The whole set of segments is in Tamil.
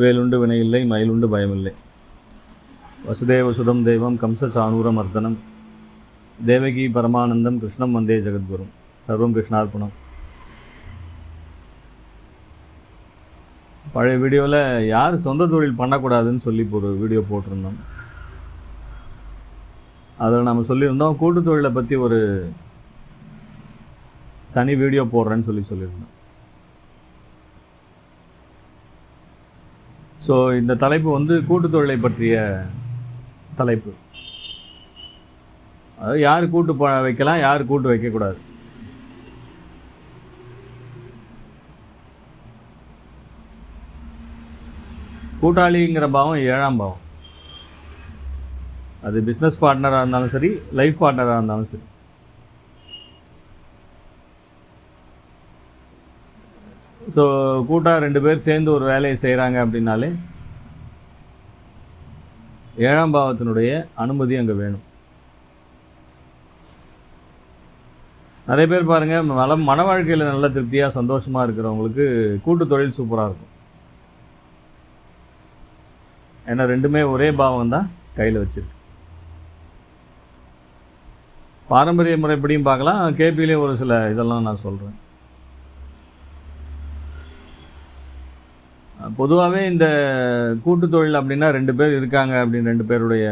வேலுண்டு வினையில்லை மயிலுண்டு பயமில்லை. வசுதேவ சுதம் தெய்வம் கம்ச சானூர மர்தனம் தேவகி பரமானந்தம் கிருஷ்ணம் வந்தே ஜெகத்குரும். சர்வம் கிருஷ்ணார்ப்பணம் பழைய வீடியோவில் யார் சொந்த தொழில் பண்ணக்கூடாதுன்னு சொல்லி ஒரு வீடியோ போட்டிருந்தோம். அதில் நம்ம சொல்லியிருந்தோம் கூட்டு தொழிலை பற்றி ஒரு தனி வீடியோ போடுறேன்னு சொல்லி சொல்லியிருந்தோம். ஸோ இந்த தலைப்பு வந்து கூட்டுத்தொழிலை பற்றிய தலைப்பு. அதாவது யார் கூட்டு ப- வைக்கலாம் யார் கூட்டு வைக்கக்கூடாது. கூட்டாளிங்கிற பாவம் ஏழாம் பாவம். அது பிஸ்னஸ் பார்ட்னராக இருந்தாலும் சரி லைஃப் பார்ட்னராக இருந்தாலும் சரி. ஸோ கூட்டாக ரெண்டு பேர் சேர்ந்து ஒரு வேலையை செய்கிறாங்க அப்படின்னாலே ஏழாம் பாவத்தினுடைய அனுமதி அங்கே வேணும். நிறைய பேர் பாருங்கள் மல மன வாழ்க்கையில் நல்ல திருப்தியாக சந்தோஷமாக இருக்கிறவங்களுக்கு கூட்டு தொழில் சூப்பராக இருக்கும். ஏன்னா ரெண்டுமே ஒரே பாவம் தான் கையில் வச்சுருக்கு. பாரம்பரிய முறைப்படியும் பார்க்கலாம் கேபியிலே ஒரு சில இதெல்லாம் நான் சொல்கிறேன் பொதுவாகவே இந்த கூட்டு தொழில் அப்படின்னா ரெண்டு பேர் இருக்காங்க அப்படின்னு ரெண்டு பேருடைய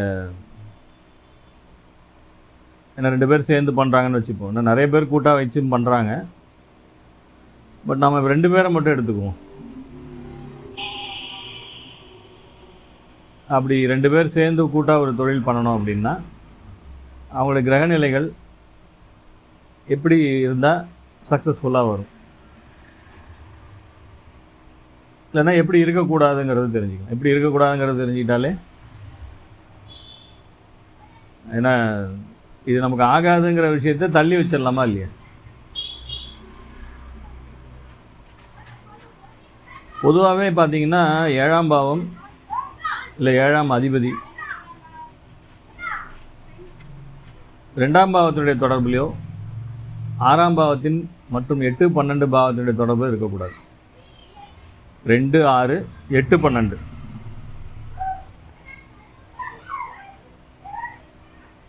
ஏன்னா ரெண்டு பேர் சேர்ந்து பண்ணுறாங்கன்னு வச்சுப்போம். இன்னும் நிறைய பேர் கூட்டாக வச்சு பண்ணுறாங்க பட் நம்ம ரெண்டு பேரை மட்டும் எடுத்துக்குவோம். அப்படி ரெண்டு பேர் சேர்ந்து கூட்டாக ஒரு தொழில் பண்ணணும் அப்படின்னா அவங்களுடைய கிரகநிலைகள் எப்படி இருந்தால் சக்ஸஸ்ஃபுல்லாக வரும். இல்லைன்னா எப்படி இருக்கக்கூடாதுங்கிறது தெரிஞ்சுக்கணும். எப்படி இருக்கக்கூடாதுங்கிறது தெரிஞ்சுக்கிட்டாலே ஏன்னா இது நமக்கு ஆகாதுங்கிற விஷயத்தை தள்ளி வச்சிடலாமா இல்லையா? பொதுவாகவே பார்த்தீங்கன்னா ஏழாம் பாவம் இல்லை ஏழாம் அதிபதி ரெண்டாம் பாவத்தினுடைய தொடர்புலையோ ஆறாம் பாவத்தின் மற்றும் எட்டு பன்னெண்டு பாவத்தினுடைய தொடர்பு இருக்கக்கூடாது. ரெண்டு ஆறு எட்டு பன்னெண்டு.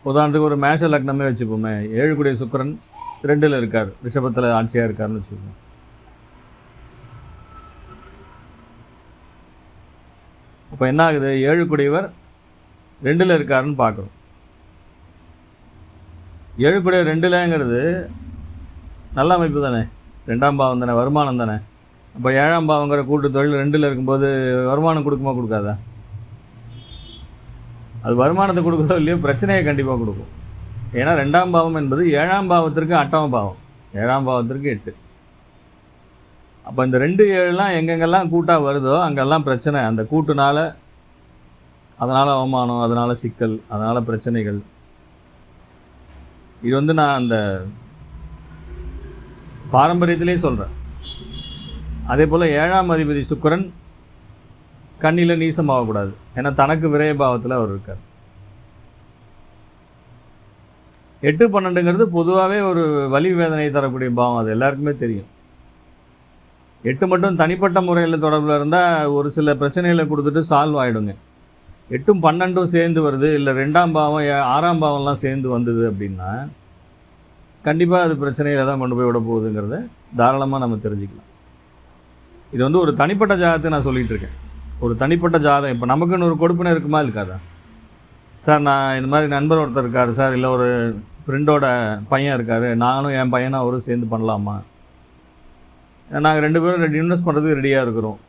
உதாரணத்துக்கு ஒரு மேஷ லக்னமே வச்சுப்போமே. ஏழுக்குடைய சுக்கிரன் ரெண்டில் இருக்கார். ரிஷபத்தில் ஆட்சியாக இருக்காருன்னு வச்சுப்போம். அப்போ என்ன ஆகுது? ஏழுக்குடையவர் ரெண்டில் இருக்காருன்னு பார்க்குறோம். ஏழுக்குடைய ரெண்டுலங்கிறது நல்ல அமைப்பு தானே. ரெண்டாம் பாவம் தானே வருமானம் தானே. அப்போ ஏழாம் பாவங்கிற கூட்டு தொழில் ரெண்டில் இருக்கும்போது வருமானம் கொடுக்குமா கொடுக்காதா? அது வருமானத்தை கொடுக்குறதோ இல்லையோ பிரச்சனையை கண்டிப்பாக கொடுக்கும். ஏன்னா ரெண்டாம் பாவம் என்பது ஏழாம் பாவத்திற்கு அட்டாம் பாவம். ஏழாம் பாவத்திற்கு எட்டு. அப்போ இந்த ரெண்டு ஏழுலாம் எங்கெங்கெல்லாம் கூட்டாக வருதோ அங்கெல்லாம் பிரச்சனை. அந்த கூட்டுனால அதனால் அவமானம் அதனால் சிக்கல் அதனால் பிரச்சனைகள். இது வந்து நான் அந்த பாரம்பரியத்திலே சொல்கிறேன் அதே போல் ஏழாம் அதிபதி சுக்கிரன் கண்ணில் நீசமாகக்கூடாது. ஏன்னா தனக்கு விரயபாவத்தில் அவர் இருக்கார். எட்டு பன்னெண்டுங்கிறது பொதுவாகவே ஒரு வலி வேதனை தரக்கூடிய பாவம். அது எல்லாருக்குமே தெரியும். எட்டு மட்டும் தனிப்பட்ட முறையில் தொடர்பில் இருந்தால் ஒரு சில பிரச்சனைகளை கொடுத்துட்டு சால்வ் ஆகிடுங்க எட்டும் பன்னெண்டும் சேர்ந்து வருது. இல்லை ரெண்டாம் பாவம் ஏ- ஆறாம் பாவம்லாம் சேர்ந்து வந்தது அப்படின்னா கண்டிப்பாக அது பிரச்சனையில் தான் கொண்டு போய் விட போகுதுங்கிறத தாராளமாக நம்ம தெரிஞ்சுக்கலாம். இது வந்து ஒரு தனிப்பட்ட ஜாதகத்தை நான் சொல்லிகிட்டு இருக்கேன். ஒரு தனிப்பட்ட ஜாதகம். இப்போ நமக்குன்னு ஒரு கொடுப்பினை இருக்குமா இருக்காதா? சார் நான் இந்த மாதிரி நண்பர் ஒருத்தர் இருக்கார் சார். இல்லை ஒரு ஃப்ரெண்டோட பையன் இருக்கார். நானும் என் பையனும் அவரும் சேர்ந்து பண்ணலாமா? நாங்கள் ரெண்டு பேரும் ரெண்டு இன்வெஸ்ட் பண்ணுறதுக்கு ரெடியாக இருக்கிறோம்.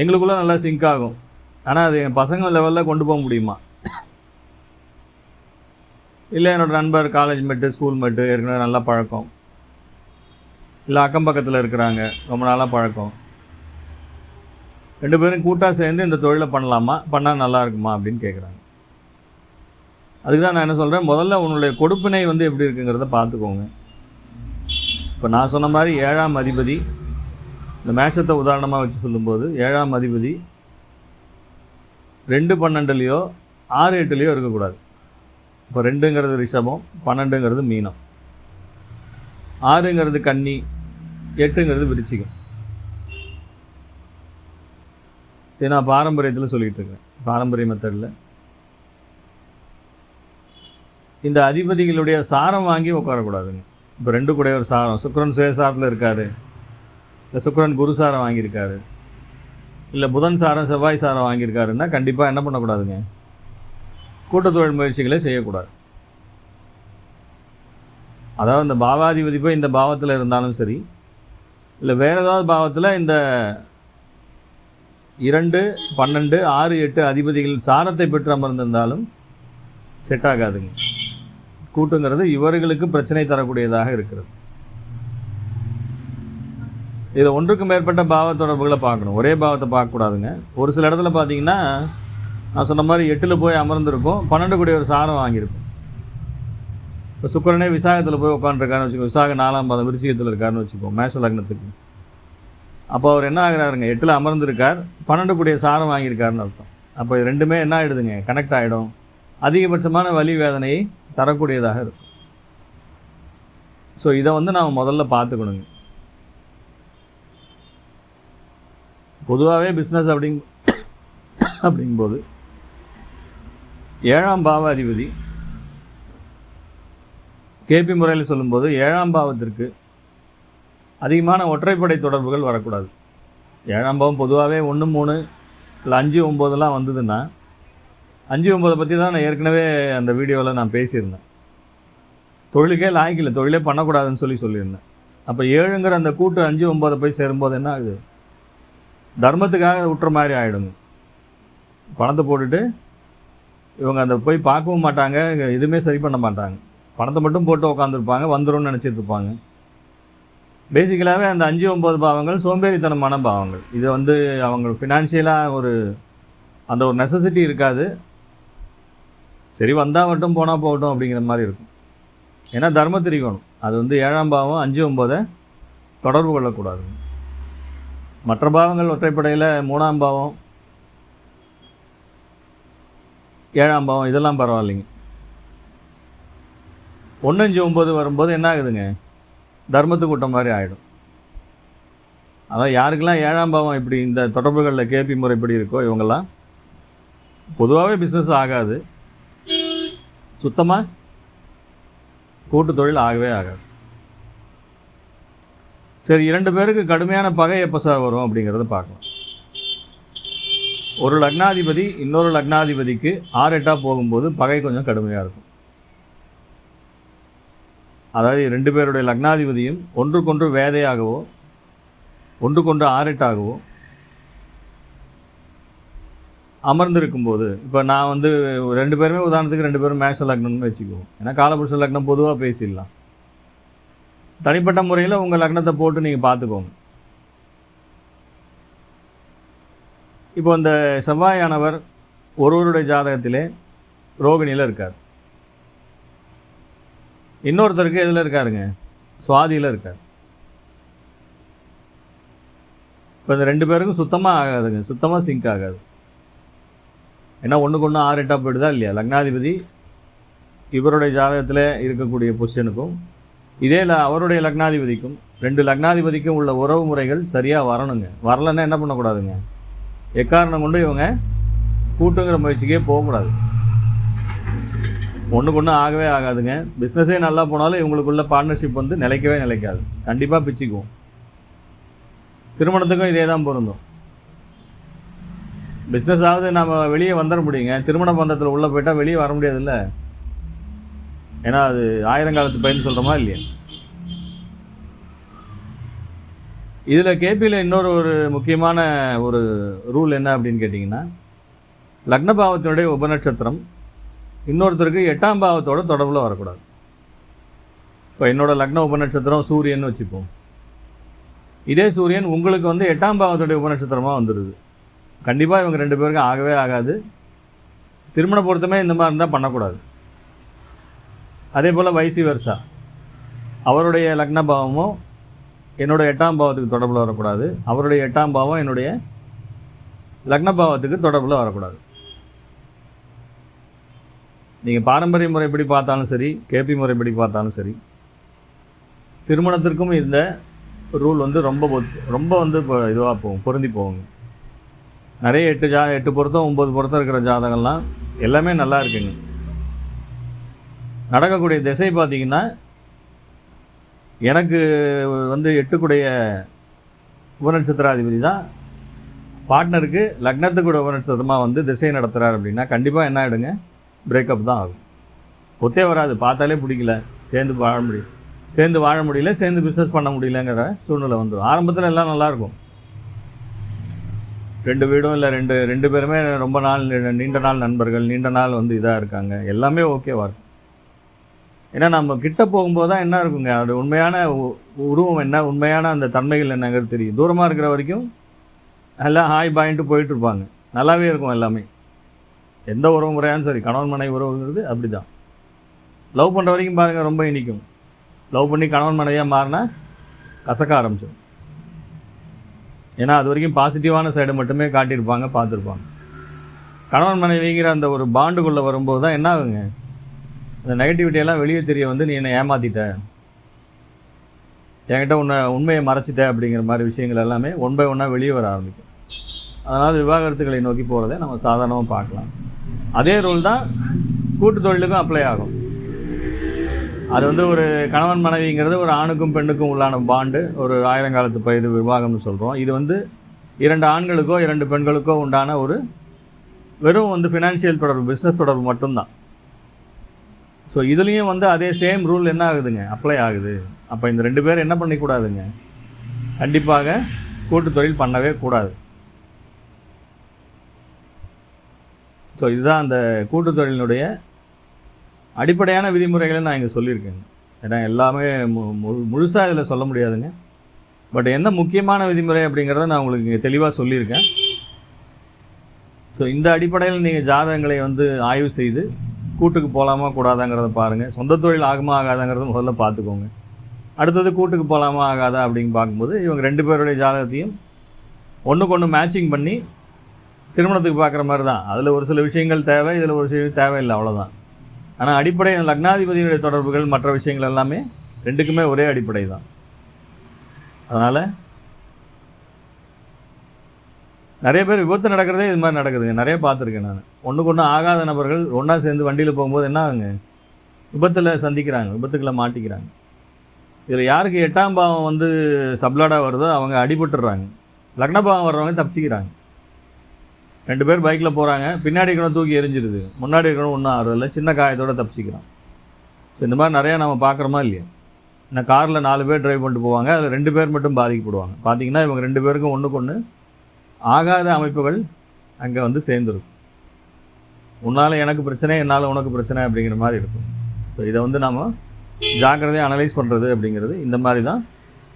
எங்களுக்குள்ளே நல்லா சிங்க் ஆகும். ஆனால் அது என் பசங்க லெவலில் கொண்டு போக முடியுமா? இல்லை என்னோட நண்பர் காலேஜ் மேட்டு ஸ்கூல் மேட்டு ஏற்கனவே நல்லா பழக்கம். இல்லை அக்கம் பக்கத்தில் இருக்கிறாங்க. ரொம்ப நாளாக பழக்கம். ரெண்டு பேரும் கூட்டாக சேர்ந்து இந்த தொழிலை பண்ணலாமா? பண்ணால் நல்லா இருக்குமா? அப்படின்னு கேட்குறாங்க அதுக்கு தான் நான் என்ன சொல்கிறேன் முதல்ல உன்னுடைய கொடுப்பினை வந்து எப்படி இருக்குங்கிறத பார்த்துக்கோங்க. இப்போ நான் சொன்ன மாதிரி ஏழாம் அதிபதி இந்த மேஷத்தை உதாரணமாக வச்சு சொல்லும்போது ஏழாம் அதிபதி ரெண்டு பன்னெண்டுலேயோ ஆறு எட்டுலேயோ இருக்கக்கூடாது. இப்போ ரெண்டுங்கிறது ரிஷபம் பன்னெண்டுங்கிறது மீனம். ஆறுங்கிறது கன்னி எட்டுங்கிறது விருச்சிகம். இது நான் பாரம்பரியத்தில் சொல்லிகிட்டு இருக்கேன். பாரம்பரிய மெத்தடில் இந்த அதிபதிகளுடைய சாரம் வாங்கி உட்காரக்கூடாதுங்க. இப்போ ரெண்டு கூட ஒரு சாரம். சுக்ரன் சுயசாரத்தில் இருக்கார். இல்லை சுக்ரன் குரு சாரம் வாங்கியிருக்காரு. இல்லை புதன் சாரம் செவ்வாய் சாரம் வாங்கியிருக்காருன்னா கண்டிப்பாக என்ன பண்ணக்கூடாதுங்க? கூட்டத்தொழில் முயற்சிகளை செய்யக்கூடாது. அதாவது இந்த பாவாதிபதி போய் இந்த பாவத்தில் இருந்தாலும் சரி இல்லை வேறு ஏதாவது பாவத்தில் இந்த இரண்டு பன்னெண்டு ஆறு எட்டு அதிபதிகள் சாரத்தை பெற்று அமர்ந்திருந்தாலும் செட் ஆகாதுங்க. கூட்டுங்கிறது இவர்களுக்கு பிரச்சனை தரக்கூடியதாக இருக்கிறது. இதில் ஒன்றுக்கு மேற்பட்ட பாவ தொடர்புகளை பார்க்கணும். ஒரே பாவத்தை பார்க்கக்கூடாதுங்க. ஒரு சில இடத்துல பார்த்தீங்கன்னா நான் சொன்ன மாதிரி எட்டில் போய் அமர்ந்திருக்கும் பன்னெண்டு கூடிய ஒரு சாரம் வாங்கியிருக்கும். இப்போ சுக்கரனே விசாகத்தில் போய் உட்காந்துருக்காருன்னு வச்சுக்கோ விசாக நாலாம் பாதம் விருச்சிகத்தில் இருக்காருன்னு வச்சுக்கோ மேஷ லக்னத்துக்கு. அப்போ அவர் என்ன ஆகுறாருங்க எட்டில் அமர்ந்திருக்கார் பன்னெண்டு கூடிய சாரம் வாங்கியிருக்காருன்னு அர்த்தம். அப்போ இது ரெண்டுமே என்ன ஆகிடுதுங்க கனெக்ட் ஆகிடும் அதிகபட்சமான வலி வேதனையை தரக்கூடியதாக இருக்கும். ஸோ இதை வந்து நாம் முதல்ல பார்த்துக்கணுங்க. பொதுவாகவே பிஸ்னஸ் அப்படிங் அப்படிங்கும்போது ஏழாம் பாவ அதிபதி கேபி முறையில் சொல்லும்போது ஏழாம் பாவத்திற்கு அதிகமான ஒற்றைப்படை தொடர்புகள் வரக்கூடாது. ஏழாம் பாவம் பொதுவாகவே ஒன்று மூணு இல்லை அஞ்சு ஒம்போதெல்லாம் வந்ததுன்னா அஞ்சு ஒம்பதை பற்றி தான் நான் ஏற்கனவே அந்த வீடியோவில் நான் பேசியிருந்தேன். தொழிலுக்கே லாய்க்கில்லை தொழிலே பண்ணக்கூடாதுன்னு சொல்லி சொல்லியிருந்தேன். அப்போ ஏழுங்கிற அந்த கூட்டு அஞ்சு ஒம்பதை போய் சேரும்போது என்ன ஆகுது? தர்மத்துக்காக விட்டுற மாதிரி ஆகிடுங்க பணத்தை போட்டுட்டு இவங்க அந்த போய் பார்க்கவும் மாட்டாங்க எதுவுமே சரி பண்ண மாட்டாங்க. பணத்தை மட்டும் போட்டு உட்காந்துருப்பாங்க வந்துரும்னு நினச்சிட்டு இருப்பாங்க பேசிக்கலாகவே அந்த அஞ்சு ஒம்பது பாவங்கள் சோம்பேறித்தனமான பாவங்கள். இது வந்து அவங்க ஃபினான்ஷியலாக ஒரு அந்த ஒரு நெசசிட்டி இருக்காது. சரி வந்தால் மட்டும் போனால் போகட்டும் அப்படிங்கிற மாதிரி இருக்கும். ஏன்னா தர்ம திரிகோணம் அது வந்து ஏழாம் பாவம் அஞ்சு ஒம்போதை தொடர்பு கொள்ளக்கூடாது. மற்ற பாவங்கள் ஒற்றைப்படையில் மூணாம் பாவம் ஏழாம் பாவம் இதெல்லாம் பரவாயில்லைங்க. ஒன்றஞ்சு ஒம்பது வரும்போது என்ன ஆகுதுங்க தர்மத்து கூட்டம் மாதிரி ஆகிடும் அதான் யாருக்கெல்லாம் ஏழாம் பாவம் இப்படி இந்த தொடர்புகளில் கேபி முறை இப்படி இருக்கோ இவங்கெல்லாம் பொதுவாகவே பிஸ்னஸ் ஆகாது. சுத்தமாக கூட்டு தொழில் ஆகவே ஆகாது. சரி இரண்டு பேருக்கு கடுமையான பகை எப்போ சார் வரும் அப்படிங்கிறத பார்க்கலாம். ஒரு லக்னாதிபதி இன்னொரு லக்னாதிபதிக்கு ஆறு எட்டாக போகும்போது பகை கொஞ்சம் கடுமையாக இருக்கும். அதாவது ரெண்டு பேருடைய லக்னாதிபதியும் ஒன்றுக்கொன்று வேதையாகவோ ஒன்றுக்கொன்று ஆரெட்டாகவோ அமர்ந்திருக்கும் போது இப்போ நான் வந்து ரெண்டு பேருமே உதாரணத்துக்கு ரெண்டு பேரும் மேஷ லக்னம்னு வச்சுக்குவோம். ஏன்னா காலபுருஷ லக்னம் பொதுவாக பேசிடலாம். தனிப்பட்ட முறையில் உங்கள் லக்னத்தை போட்டு நீங்கள் பார்த்துக்கோங்க. இப்போ இந்த செவ்வாயானவர் ஒருவருடைய ஜாதகத்திலே ரோகிணியில் இருக்கார். இன்னொருத்தருக்கு எதில் இருக்காருங்க? சுவாதியில் இருக்கார். இப்போ இந்த ரெண்டு பேருக்கும் சுத்தமாக ஆகாதுங்க. சுத்தமாக சிங்க் ஆகாது. ஏன்னா ஒன்றுக்கு ஒன்று ஆறு எட்டாக போயிடுதா இல்லையா? லக்னாதிபதி இவருடைய ஜாதகத்தில் இருக்கக்கூடிய பொசிஷனுக்கும் இதே ல அவருடைய லக்னாதிபதிக்கும் ரெண்டு லக்னாதிபதிக்கும் உள்ள உறவு முறைகள் சரியாக வரணுங்க. வரலன்னா என்ன பண்ணக்கூடாதுங்க? எக்காரணம் கொண்டு இவங்க கூட்டுங்கிற முயற்சிக்கே போகக்கூடாது. ஒன்றுக்கு ஒன்று ஆகவே ஆகாதுங்க. பிஸ்னஸே நல்லா போனாலும் இவங்களுக்குள்ள பார்ட்னர்ஷிப் வந்து நிலைக்கவே நிலைக்காது. கண்டிப்பாக பிச்சுக்குவோம். திருமணத்துக்கும் இதே தான் பொருந்தும். பிஸ்னஸ் ஆகுது நம்ம வெளியே வந்துட முடியுங்க. திருமண பந்தத்தில் உள்ளே போயிட்டால் வெளியே வர முடியாதுல்ல? ஏன்னா அது ஆயிரங்காலத்து பயிர்னு சொல்கிறோமா இல்லையா? இதில் கேபியில் இன்னொரு ஒரு முக்கியமான ஒரு ரூல் என்ன அப்படின்னு கேட்டிங்கன்னா லக்னபாவத்தினுடைய உபநட்சத்திரம் இன்னொருத்தருக்கு எட்டாம் பாவத்தோட தொடர்பில் வரக்கூடாது. இப்போ என்னோடய லக்ன உபநட்சத்திரம் சூரியன் வச்சுப்போம். இதே சூரியன் உங்களுக்கு வந்து எட்டாம் பாவத்துடைய உபநட்சத்திரமாக வந்துடுது கண்டிப்பாக இவங்க ரெண்டு பேருக்கும் ஆகவே ஆகாது. திருமண பொருத்தமே இந்த மாதிரி இருந்தால் பண்ணக்கூடாது. அதே போல் வைசி வருஷா அவருடைய லக்ன பாவமும் என்னோட எட்டாம் பாவத்துக்கு தொடர்பில் வரக்கூடாது. அவருடைய எட்டாம் பாவம் என்னுடைய லக்ன பாவத்துக்கு தொடர்பில் வரக்கூடாது. நீங்கள் பாரம்பரிய முறைப்படி பார்த்தாலும் சரி கேபி முறைப்படி பார்த்தாலும் சரி திருமணத்திற்கும் இந்த ரூல் வந்து ரொம்ப ரொம்ப வந்து இப்போ இதுவாக போகும் பொருந்தி போவாங்க நிறைய எட்டு ஜா எட்டு பொருத்தம் ஒம்பது பொருத்தம் இருக்கிற ஜாதகம்லாம் எல்லாமே நல்லா இருக்குங்க. நடக்கக்கூடிய திசை பார்த்திங்கன்னா எனக்கு வந்து எட்டுக்குடைய உபநட்சத்திராதிபதி தான். பார்ட்னருக்கு லக்னத்துக்குடைய உபநட்சத்திரமாக வந்து திசை நடத்துகிறார் அப்படின்னா கண்டிப்பாக என்ன ஆகிடுங்க பிரேக்கப் தான் ஆகும். ஒத்தே வராது பார்த்தாலே பிடிக்கல. சேர்ந்து வாழ முடியும் சேர்ந்து வாழ முடியல சேர்ந்து பிஸ்னஸ் பண்ண முடியலங்கிற சூழ்நிலை வந்துடும் ஆரம்பத்தில் எல்லாம் நல்லாயிருக்கும். ரெண்டு வீடும் இல்லை ரெண்டு ரெண்டு பேருமே ரொம்ப நாள் நீண்ட நாள் நண்பர்கள் நீண்ட நாள் வந்து இதாக இருக்காங்க. எல்லாமே ஓகேவா இருக்கும். ஏன்னா நம்ம கிட்ட போகும்போது தான் என்ன இருக்குங்க? அது உண்மையான உ- உருவம் என்ன? உண்மையான அந்த தன்மைகள் என்னங்கிறது தெரியும். தூரமாக இருக்கிற வரைக்கும் எல்லாம் ஹாய் பாயிண்ட்டு போயிட்டு இருப்பாங்க. நல்லாவே இருக்கும் எல்லாமே. எந்த உறவு முறையாலும் சரி கணவன் மனைவி உறவுங்கிறது அப்படி தான் லவ் பண்ணுற வரைக்கும் பாருங்கள் ரொம்ப இனிக்கும். லவ் பண்ணி கணவன் மனைவியாக மாறினா கசக்க ஆரம்பிச்சிடும் ஏன்னா அது வரைக்கும் பாசிட்டிவான சைடு மட்டுமே காட்டியிருப்பாங்க பார்த்துருப்பாங்க. கணவன் மனைவிங்கிற அந்த ஒரு பாண்டுக்குள்ளே வரும்போது தான் என்ன ஆகுங்க அந்த நெகட்டிவிட்டியெல்லாம் வெளியே தெரிய வந்து நீ என்னை ஏமாற்றிட்ட என்கிட்ட உன்னை உண்மையை மறைச்சிட்ட. அப்படிங்கிற மாதிரி விஷயங்கள் எல்லாமே ஒன் பை ஒன்னாக வெளியே வர ஆரம்பிக்கும். அதனால் விவாகரத்துக்களை நோக்கி போகிறத நம்ம சாதாரணமாக பார்க்கலாம். அதே ரூல் தான் கூட்டு தொழிலுக்கும் அப்ளை ஆகும். அது வந்து ஒரு கணவன் மனைவிங்கிறது ஒரு ஆணுக்கும் பெண்ணுக்கும் உள்ளான பாண்டு ஒரு ஆயிரங்காலத்து பயிர் விவாகம்னு சொல்கிறோம் இது வந்து இரண்டு ஆண்களுக்கோ இரண்டு பெண்களுக்கோ உண்டான ஒரு வெறும் வந்து ஃபினான்ஷியல் தொடர்பு பிஸ்னஸ் தொடர்பு மட்டும்தான். ஸோ இதுலேயும் வந்து அதே சேம் ரூல் என்ன ஆகுதுங்க? அப்ளை ஆகுது. அப்போ இந்த ரெண்டு பேரும் என்ன பண்ணிக்கூடாதுங்க? கண்டிப்பாக கூட்டு தொழில் பண்ணவே கூடாது. ஸோ இதுதான் அந்த கூட்டு தொழிலினுடைய அடிப்படையான விதிமுறைகளை நான் இங்கே சொல்லியிருக்கேங்க ஏன்னா எல்லாமே மு முழுசாக இதில் சொல்ல முடியாதுங்க. பட் என்ன முக்கியமான விதிமுறை அப்படிங்கிறத நான் உங்களுக்கு இங்கே தெளிவாக சொல்லியிருக்கேன். ஸோ இந்த அடிப்படையில் நீங்கள் ஜாதகங்களை வந்து ஆய்வு செய்து கூட்டுக்கு போகலாமா கூடாதாங்கிறத பாருங்கள் சொந்த தொழில் ஆகுமா ஆகாதாங்கிறத முதல்ல பார்த்துக்கோங்க. அடுத்தது கூட்டுக்கு போகலாமா ஆகாதா அப்படின்னு பார்க்கும்போது இவங்க ரெண்டு பேருடைய ஜாதகத்தையும் ஒன்றுக்கு ஒன்று மேட்சிங் பண்ணி திருமணத்துக்கு பார்க்குற மாதிரி தான். அதில் ஒரு சில விஷயங்கள் தேவை இதில் ஒரு சில தேவையில்லை அவ்வளோதான் ஆனால் அடிப்படை லக்னாதிபதியுடைய தொடர்புகள் மற்ற விஷயங்கள் எல்லாமே ரெண்டுக்குமே ஒரே அடிப்படை தான். அதனால் நிறைய பேர் விபத்து நடக்கிறதே இது மாதிரி நடக்குதுங்க. நிறைய பார்த்துருக்கேன் நான். ஒன்றுக்கு ஒன்று ஆகாத நபர்கள் ஒன்றா சேர்ந்து வண்டியில் போகும்போது என்ன ஆகுங்க? விபத்தில் சந்திக்கிறாங்க விபத்துக்களை மாட்டிக்கிறாங்க. இதில் யாருக்கு எட்டாம் பாவம் வந்து சப்ளாடாக வருதோ அவங்க அடிபட்டுடுறாங்க. லக்னபாவம் வர்றவங்க தப்பிச்சிக்கிறாங்க. ரெண்டு பேர் பைக்கில் போகிறாங்க பின்னாடி இருக்கணும் தூக்கி எரிஞ்சிருது முன்னாடி இருக்கணும் ஒன்றும் ஆறுதில்ல சின்ன காயத்தோடு தப்பிச்சிக்கிறான். ஸோ இந்த மாதிரி நிறையா நம்ம பார்க்குறோமா இல்லையா? இந்த காரில் நாலு பேர் டிரைவ் பண்ணிட்டு போவாங்க. அதில் ரெண்டு பேர் மட்டும் பாதிக்கப்படுவாங்க. பார்த்தீங்கன்னா இவங்க ரெண்டு பேருக்கும் ஒன்றுக்கு ஒன்று ஆகாத அமைப்புகள் அங்கே வந்து சேர்ந்துருக்கும் உன்னால் எனக்கு பிரச்சனை என்னால் உனக்கு பிரச்சனை அப்படிங்கிற மாதிரி இருக்கும். ஸோ இதை வந்து நாம் ஜாக்கிரதையாக அனலைஸ் பண்ணுறது அப்படிங்கிறது இந்த மாதிரி தான்.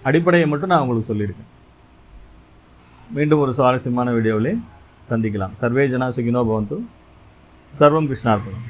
அடிப்படையை மட்டும் நான் உங்களுக்கு சொல்லியிருக்கேன். மீண்டும் ஒரு சுவாரஸ்யமான வீடியோவிலே சந்திக்கலாம் சர்வே ஜனா சுகினோ பவந்து சர்வம் கிருஷ்ணார்ப்பணம்